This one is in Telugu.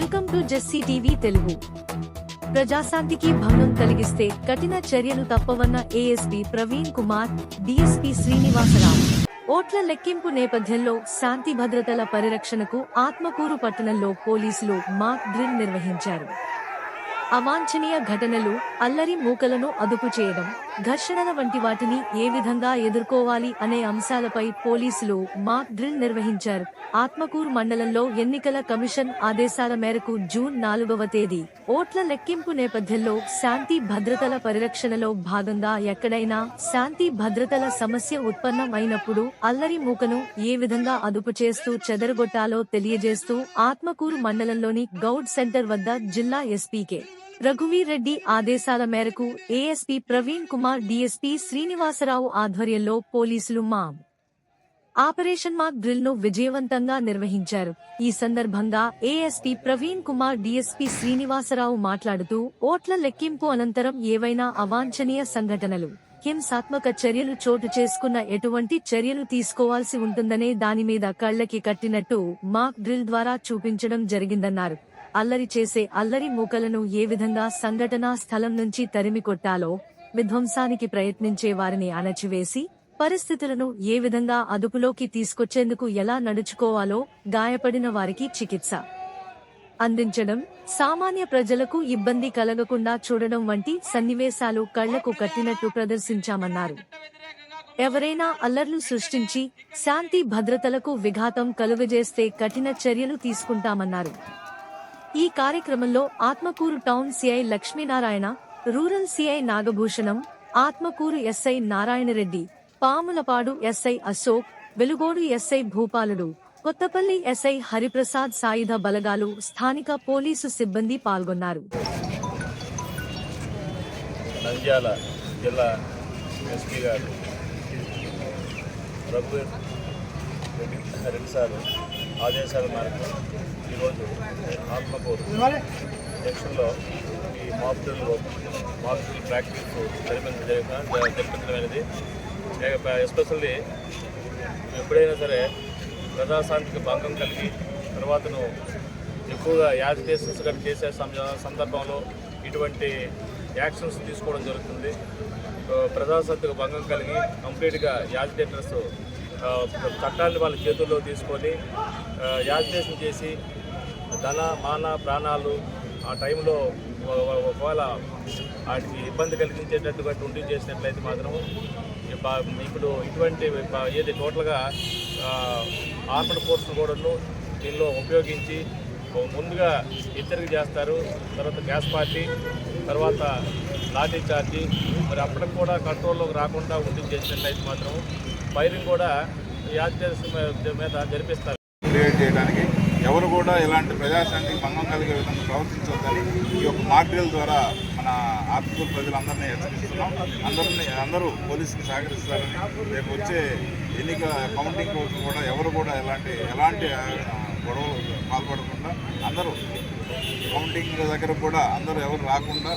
Welcome to JC TV Telugu. ప్రజాశాంతికి భంగం కలిగిస్తే కఠిన చర్యలు తప్పవన్న ఏఎస్పీ ప్రవీణ్ కుమార్ డిఎస్పీ శ్రీనివాసరావు. ఓట్ల లెక్కింపు నేపథ్యంలో శాంతి భద్రతల పరిరక్షణకు ఆత్మకూరు పట్టణంలో పోలీసులు మాక్ డ్రిల్ నిర్వహించారు. అవాంఛనీయ ఘటనలు అల్లరి మూకలను అదుపు చేయడం ఘర్షణల వంటి వాటిని ఏ విధంగా ఎదుర్కోవాలి అనే అంశాలపై పోలీసులు మాక్ డ్రిల్ నిర్వహించారు. ఆత్మకూరు మండలంలో ఎన్నికల కమిషన్ ఆదేశాల మేరకు జూన్ నాలుగవ తేదీ ఓట్ల లెక్కింపు నేపథ్యంలో శాంతి భద్రతల పరిరక్షణలో భాగంగా ఎక్కడైనా శాంతి భద్రతల సమస్య ఉత్పన్నం అయినప్పుడు అల్లరి మూకను ఏ విధంగా అదుపు చేస్తూ చెదరగొట్టాలో తెలియజేస్తూ ఆత్మకూరు మండలంలోని గౌడ్ సెంటర్ వద్ద జిల్లా ఎస్పీకే రఘువీర్ రెడ్డి ఆదేశాల మేరకు ఏఎస్పీ ప్రవీణ్ కుమార్ డీఎస్పీ శ్రీనివాసరావు ఆధ్వర్యంలో పోలీసులు మామ్ ఆపరేషన్ మాక్ డ్రిల్ను విజయవంతంగా నిర్వహించారు. ఈ సందర్భంగా ఏఎస్పీ ప్రవీణ్ కుమార్ డీఎస్పీ శ్రీనివాసరావు మాట్లాడుతూ ఓట్ల లెక్కింపు అనంతరం ఏవైనా అవాంఛనీయ సంఘటనలు హింసాత్మక చర్యలు చోటు చేసుకున్న ఎటువంటి చర్యలు తీసుకోవాల్సి ఉంటుందనే దాని మీద కళ్ళకి కట్టినట్టు మాక్ డ్రిల్ ద్వారా చూపించడం జరిగిందన్నారు. అల్లరి చేసే అల్లరి మూకలను ఏ విధంగా సంఘటనా స్థలం నుంచి తరిమి కొట్టాలో విధ్వంసానికి ప్రయత్నించే వారిని అణచివేసి పరిస్థితులను ఏ విధంగా అదుపులోకి తీసుకొచ్చేందుకు ఎలా నడుచుకోవాలో గాయపడిన వారికి చికిత్స. అందించడం సామాన్య ప్రజలకు ఇబ్బంది కలగకుండా చూడడం వంటి సన్నివేశాలు కళ్ళకు కట్టినట్టు ప్రదర్శించామన్నారు. ఎవరైనా అల్లర్లు సృష్టించి శాంతి భద్రతలకు విఘాతం కలుగజేస్తే కఠిన చర్యలు తీసుకుంటామన్నారు. ఈ కార్యక్రమంలో Atmakur town CI Lakshminarayana rural CI Nagabhushanam Atmakur SI Narayanareddy Pamulapadu SI Ashok Velugodu SI Bhupaludu Kothapalli SI Hariprasad సాయుధ బలగాలు స్థానిక పోలీసు సిబ్బంది పాల్గొన్నారు. నంద్యాల జిల్లా ఎస్పీ గారు రఘువీర్ రెడ్డి ఆదేశాల మేరకు ఈరోజు ఆత్మకూరు జంక్షన్లో ఈ మాక్ డ్రిల్ ప్రాక్టీస్ జరిపించడం జరిగిన జరిపించడమైనది ఎస్పెషల్లీ ఎప్పుడైనా సరే ప్రజాశాంతికి భంగం కలిగి తర్వాతను ఎక్కువగా యాజిటేషన్స్ కానీ చేసే సందర్భంలో ఇటువంటి యాక్షన్స్ తీసుకోవడం జరుగుతుంది. ఆ, ప్రజాసత్తుకు భంగం కలిగి కంప్లీట్గా యాజిటేటర్స్ చట్టాన్ని వాళ్ళ చేతుల్లో తీసుకొని యాజిటేషన్ చేసి ధన మాన ప్రాణాలు ఆ టైంలో ఒకవేళ వాటికి ఇబ్బంది కలిగించేటట్టుగా ఉండి చేసినట్లయితే మాత్రం ఇప్పుడు ఇటువంటి ఏది టోటల్గా ఆర్మడ్ ఫోర్స్ కూడాను దీనిలో ఉపయోగించి ముందుగా హెచ్చరిక చేస్తారు తర్వాత గ్యాస్ పార్టీ తర్వాత లాఠీ చార్జీ మరి అప్పటికి కూడా కంట్రోల్లోకి రాకుండా ఉండి చేసినట్లయితే మాత్రం ఫైరింగ్ కూడా యాజిటేషన్ మీద జరిపిస్తారు. క్రియేట్ చేయడానికి ఎవరు కూడా ఇలాంటి ప్రజాశాంతికి భంగం కలిగే విధంగా ప్రవర్తించొద్దని ఈ యొక్క మార్గల్ ద్వారా మన ఆత్మకూరు ప్రజలందరినీ హెచ్చరిస్తున్నాం. అందరినీ అందరూ పోలీసుకి సహకరిస్తారని రేపు వచ్చే ఎన్నిక కౌంటింగ్ రోజు కూడా ఎవరు కూడా ఎలాంటి ఎలాంటి గొడవలు పాల్పడకుండా అందరూ కౌంటింగ్ దగ్గర కూడా అందరూ ఎవరు రాకుండా